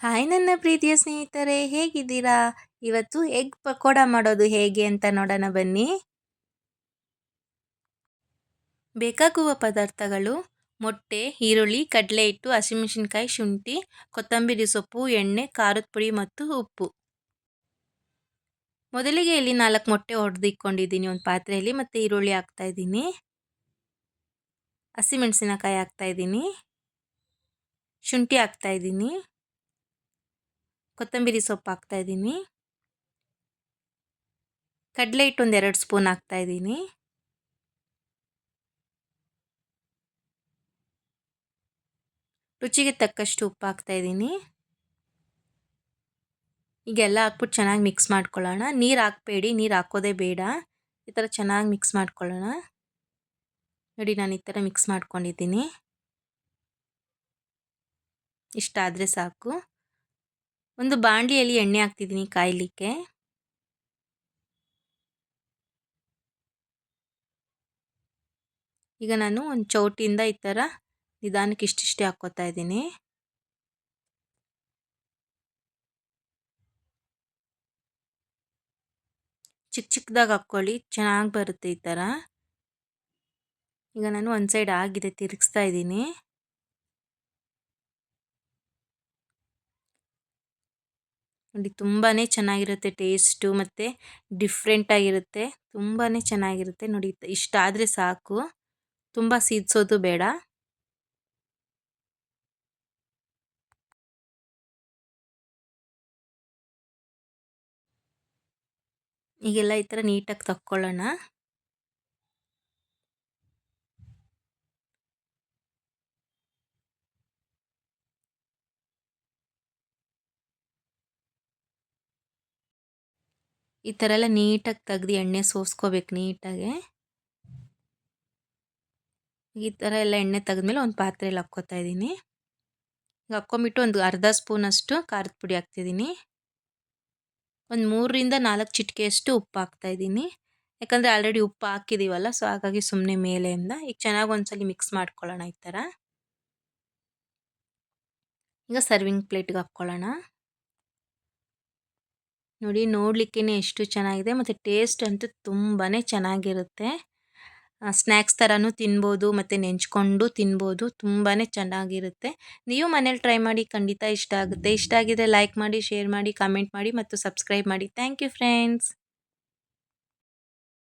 Hi ನನ್ನ ಪ್ರೀತಿಯ ಸ್ನೇಹಿತರೆ, ಹೇಗಿದ್ದೀರಾ? ಇವತ್ತು ಎಗ್ ಪಕೋಡ ಮಾಡೋದು ಹೇಗೆ ಅಂತ ನೋಡೋಣ ಬನ್ನಿ. ಬೇಕಾಗುವ ಪದಾರ್ಥಗಳು ಮೊಟ್ಟೆ, ಈರುಳ್ಳಿ ಕಡಲೆ ಹಿಟ್ಟು ಹಸಿಮೆಣಸಿನ್ಕಾಯಿ, ಶುಂಠಿ, ಕೊತ್ತಂಬರಿ ಸೊಪ್ಪು, ಎಣ್ಣೆ, ಖಾರದ ಪುಡಿ ಮತ್ತು ಉಪ್ಪು. ಮೊದಲಿಗೆ ಇಲ್ಲಿ ನಾಲ್ಕು ಮೊಟ್ಟೆ ಹೊಡೆದಿಕ್ಕೊಂಡಿದ್ದೀನಿ ಒಂದು ಪಾತ್ರೆಯಲ್ಲಿ ಮತ್ತು ಈರುಳ್ಳಿ ಹಾಕ್ತಾಯಿದ್ದೀನಿ ಹಸಿಮೆಣಸಿನಕಾಯಿ ಹಾಕ್ತಾಯಿದ್ದೀನಿ ಶುಂಠಿ ಹಾಕ್ತಾಯಿದ್ದೀನಿ ಕೊತ್ತಂಬರಿ ಸೊಪ್ಪು ಹಾಕ್ತಾಯಿದ್ದೀನಿ ಕಡಲೆ ಹಿಟ್ಟು ಒಂದು ಎರಡು ಸ್ಪೂನ್ ಹಾಕ್ತಾಯಿದ್ದೀನಿ ರುಚಿಗೆ ತಕ್ಕಷ್ಟು ಉಪ್ಪು ಹಾಕ್ತಾಯಿದ್ದೀನಿ ಈಗೆಲ್ಲ ಹಾಕ್ಬಿಟ್ಟು ಚೆನ್ನಾಗಿ ಮಿಕ್ಸ್ ಮಾಡ್ಕೊಳ್ಳೋಣ. ನೀರು ಹಾಕ್ಬೇಡಿ, ನೀರು ಹಾಕೋದೇ ಬೇಡ. ಈ ಥರ ಚೆನ್ನಾಗಿ ಮಿಕ್ಸ್ ಮಾಡ್ಕೊಳ್ಳೋಣ. ನೋಡಿ ನಾನು ಈ ಥರ ಮಿಕ್ಸ್ ಮಾಡ್ಕೊಂಡಿದ್ದೀನಿ. ಇಷ್ಟ ಆದರೆ ಸಾಕು. ಒಂದು ಬಾಣಲಿಯಲ್ಲಿ ಎಣ್ಣೆ ಹಾಕ್ತಿದ್ದೀನಿ ಕಾಯಲಿಕ್ಕೆ. ಈಗ ನಾನು ಒಂದು ಚೌಟಿಯಿಂದ ಈ ಥರ ನಿಧಾನಕ್ಕೆ ಇಷ್ಟಿಷ್ಟೇ ಹಾಕ್ಕೋತಾ ಇದ್ದೀನಿ. ಚಿಕ್ಕ ಚಿಕ್ಕದಾಗಿ ಹಾಕ್ಕೊಳ್ಳಿ, ಚೆನ್ನಾಗಿ ಬರುತ್ತೆ ಈ ಥರ ಈಗ ನಾನು ಒಂದು ಸೈಡ್ ಆಗಿದೆ ತಿರುಗಿಸ್ತಾ ಇದ್ದೀನಿ. ನೋಡಿ ತುಂಬಾ ಚೆನ್ನಾಗಿರುತ್ತೆ ಟೇಸ್ಟು ಮತ್ತು ಡಿಫ್ರೆಂಟಾಗಿರುತ್ತೆ. ತುಂಬಾ ಚೆನ್ನಾಗಿರುತ್ತೆ ನೋಡಿ, ಇಷ್ಟ ಆದರೆ ಸಾಕು. ತುಂಬ ಸೀದ್ಸೋದು ಬೇಡ. ಈಗೆಲ್ಲ ಈ ಥರ ನೀಟಾಗಿ ತಕ್ಕೊಳ್ಳೋಣ. ಈ ಥರ ಎಲ್ಲ ನೀಟಾಗಿ ತೆಗ್ದು ಎಣ್ಣೆ ಸೋಸ್ಕೋಬೇಕು ನೀಟಾಗೆ. ಈ ಥರ ಎಲ್ಲ ಎಣ್ಣೆ ತೆಗೆದ್ಮೇಲೆ ಒಂದು ಪಾತ್ರೆಯಲ್ಲಿ ಹಾಕ್ಕೋತಾ ಇದ್ದೀನಿ. ಈಗ ಹಾಕ್ಕೊಂಬಿಟ್ಟು ಒಂದು ಅರ್ಧ ಸ್ಪೂನಷ್ಟು ಖಾರದ ಪುಡಿ ಹಾಕ್ತಿದ್ದೀನಿ. ಒಂದು ಮೂರರಿಂದ ನಾಲ್ಕು ಚಿಟಿಕೆಯಷ್ಟು ಉಪ್ಪು ಹಾಕ್ತಾಯಿದ್ದೀನಿ ಯಾಕಂದರೆ ಆಲ್ರೆಡಿ ಉಪ್ಪು ಹಾಕಿದ್ದೀವಲ್ಲ ಸೊ ಹಾಗಾಗಿ ಸುಮ್ಮನೆ ಮೇಲೆಯಿಂದ. ಈಗ ಚೆನ್ನಾಗಿ ಒಂದ್ಸಲಿ ಮಿಕ್ಸ್ ಮಾಡ್ಕೊಳ್ಳೋಣ ಈ ಥರ. ಈಗ ಸರ್ವಿಂಗ್ ಪ್ಲೇಟ್ಗೆ ಹಾಕ್ಕೊಳ್ಳೋಣ. ನೋಡಿ ನೋಡಲಿಕ್ಕೇ ಎಷ್ಟು ಚೆನ್ನಾಗಿದೆ ಮತ್ತು ಟೇಸ್ಟ್ ಅಂತೂ ತುಂಬಾ ಚೆನ್ನಾಗಿರುತ್ತೆ. ಸ್ನ್ಯಾಕ್ಸ್ ಥರನೂ ತಿನ್ಬೋದು, ಮತ್ತು ನೆಂಚ್ಕೊಂಡು ತಿನ್ಬೋದು ತುಂಬಾ ಚೆನ್ನಾಗಿರುತ್ತೆ. ನೀವು ಮನೇಲಿ ಟ್ರೈ ಮಾಡಿ ಖಂಡಿತ ಇಷ್ಟ ಆಗುತ್ತೆ. ಇಷ್ಟ ಆಗಿದ್ರೆ ಲೈಕ್ ಮಾಡಿ ಶೇರ್ ಮಾಡಿ ಕಮೆಂಟ್ ಮಾಡಿ, ಮತ್ತು ಸಬ್ಸ್ಕ್ರೈಬ್ ಮಾಡಿ. Thank you friends